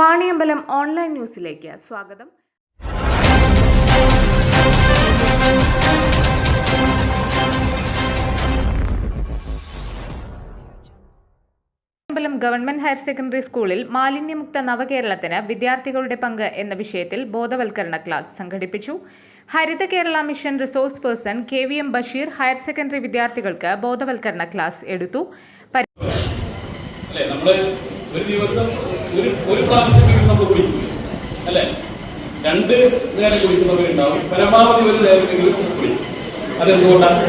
Vaniyambalam online ന്യൂസിലേക്ക് സ്വാഗതം. Vaniyambalam government higher secondary സ്കൂളിൽ മാലിന്യമുക്ത നവകേരളത്തിന് വിദ്യാർത്ഥികളുടെ പങ്ക് എന്ന വിഷയത്തിൽ ബോധവൽക്കരണ ക്ലാസ് സംഘടിപ്പിച്ചു. Haritha Kerala mission resource person K V M Basheer higher secondary വിദ്യാർത്ഥികൾക്ക് ബോധവൽക്കരണ ക്ലാസ് എടുത്തു. ഒരു ദിവസം ഒരു ഒരു പ്രാവശ്യമെങ്കിലും നമ്മൾ കുടിക്കും അല്ലെ? രണ്ട് നേരം കുടിക്കുന്നവരുണ്ടാവും പരമാവധി ഒരു നേരമെങ്കിലും കുടിക്കും. അതെന്തുകൊണ്ടാണ്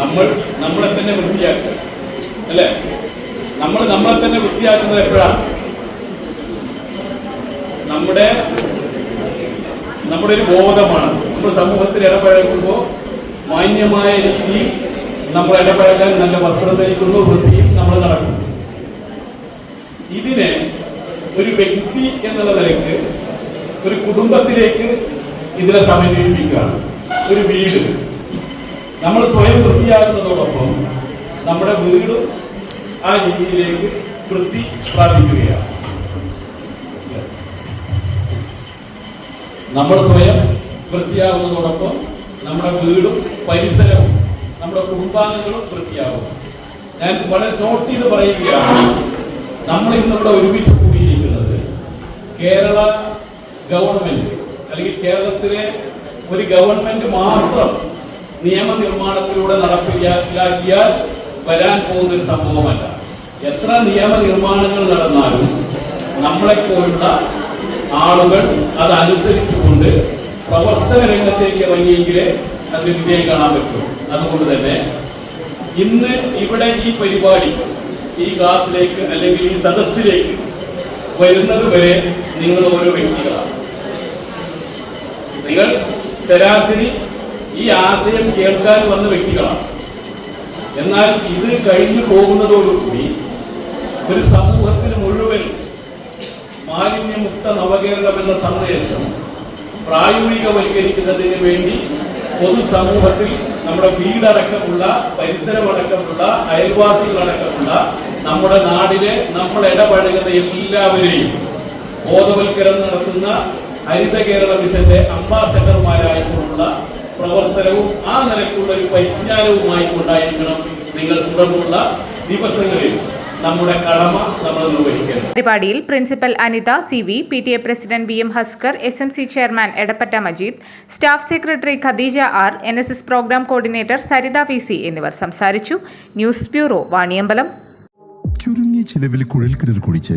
നമ്മൾ നമ്മളെ തന്നെ വൃത്തിയാക്കുക അല്ലെ? നമ്മൾ നമ്മളെ തന്നെ വൃത്തിയാക്കുന്നത് എപ്പോഴാണ്? നമ്മുടെ നമ്മുടെ ഒരു ബോധമാണ്. നമ്മൾ സമൂഹത്തിൽ ഇടപഴകുമ്പോൾ മാന്യമായ രീതിയിൽ നമ്മൾ ഇടപഴകാൻ നല്ല വസ്ത്രം ധരിക്കുന്നു വൃത്തിയും നമ്മൾ നടക്കുന്നു. ഒരു വ്യക്തി എന്നുള്ള നിലയ്ക്ക് ഒരു കുടുംബത്തിലേക്ക് ഇതിനെ സമന്വയിപ്പിക്കുകയാണ്. ഒരു വീട്. നമ്മൾ സ്വയം വൃത്തിയാക്കുന്നതോടൊപ്പം നമ്മുടെ വീടും ആ രീതിയിലേക്ക് വൃത്തി പ്രാപിക്കുകയാണ്. നമ്മൾ സ്വയം വൃത്തിയാകുന്നതോടൊപ്പം നമ്മുടെ വീടും പരിസരവും നമ്മുടെ കുടുംബാംഗങ്ങളും വൃത്തിയാകും. ഞാൻ വളരെ ഷോർട്ട് ചെയ്ത് പറയുകയാണ്. നമ്മൾ ഇന്നിവിടെ ഒരുമിച്ച് കേരള ഗവൺമെന്റ് അല്ലെങ്കിൽ കേരളത്തിലെ ഒരു ഗവൺമെന്റ് മാത്രം നിയമനിർമ്മാണത്തിലൂടെ നടപ്പിലാക്കിയാൽ വരാൻ പോകുന്ന ഒരു സംഭവമല്ല. എത്ര നിയമനിർമ്മാണങ്ങൾ നടന്നാലും നമ്മളെപ്പോലുള്ള ആളുകൾ അതനുസരിച്ചുകൊണ്ട് പ്രവർത്തന രംഗത്തേക്ക് ഇറങ്ങിയെങ്കിലേ അതിന് വിജയം കാണാൻ പറ്റും. അതുകൊണ്ട് തന്നെ ഇന്ന് ഇവിടെ ഈ പരിപാടി ഈ ക്ലാസ്സിലേക്ക് അല്ലെങ്കിൽ ഈ സദസ്സിലേക്ക് വരുന്നത് വരെ നിങ്ങൾ ഓരോ വ്യക്തികളാണ്. നിങ്ങൾ ശരാശരി ഈ ആശയം കേൾക്കാൻ വന്ന വ്യക്തികളാണ്. എന്നാൽ ഇത് കഴിഞ്ഞു പോകുന്നതോടുകൂടി ഒരു സമൂഹത്തിന് മുഴുവൻ മാലിന്യമുക്ത നവകേരളം എന്ന സന്ദേശം പ്രായോഗികവൽക്കരിക്കുന്നതിന് വേണ്ടി പൊതുസമൂഹത്തിൽ നമ്മുടെ വീടടക്കമുള്ള പരിസരമടക്കമുള്ള അയൽവാസികളടക്കമുള്ള നമ്മുടെ നാടിലെ നമ്മൾ ഇടപഴകുന്ന എല്ലാവരെയും ബോധവൽക്കരണം നടത്തുന്ന ഹരിത കേരള മിഷന്റെ അംബാസഡർമാരായിട്ടുള്ള പ്രവർത്തനവും ആ നിലക്കുള്ള ഒരു പരിജ്ഞാനവുമായി കൊണ്ടായിരിക്കണം നിങ്ങൾ തുടർന്നുള്ള ദിവസങ്ങളിൽ നമ്മുടെ കടമ നമ്മൾ നിർവഹിക്കണം പരിപാടിയിൽ principal Anitha C V P T A president V M Haskar S M C chairman Edappatta Majeed staff secretary Khadeeja R N S S programme coordinator Saritha V C എന്നിവർ സംസാരിച്ചു. News bureau Vaniyambalam. ചുരുങ്ങിയ ചിലവിൽ കുഴൽക്കിണർ കുഴിച്ച്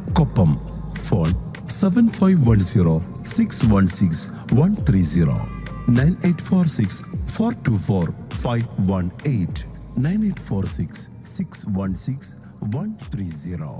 Koppam phone seven five one zero six one six one three zero nine eight four six four two four five one eight nine eight four six six one six one three zero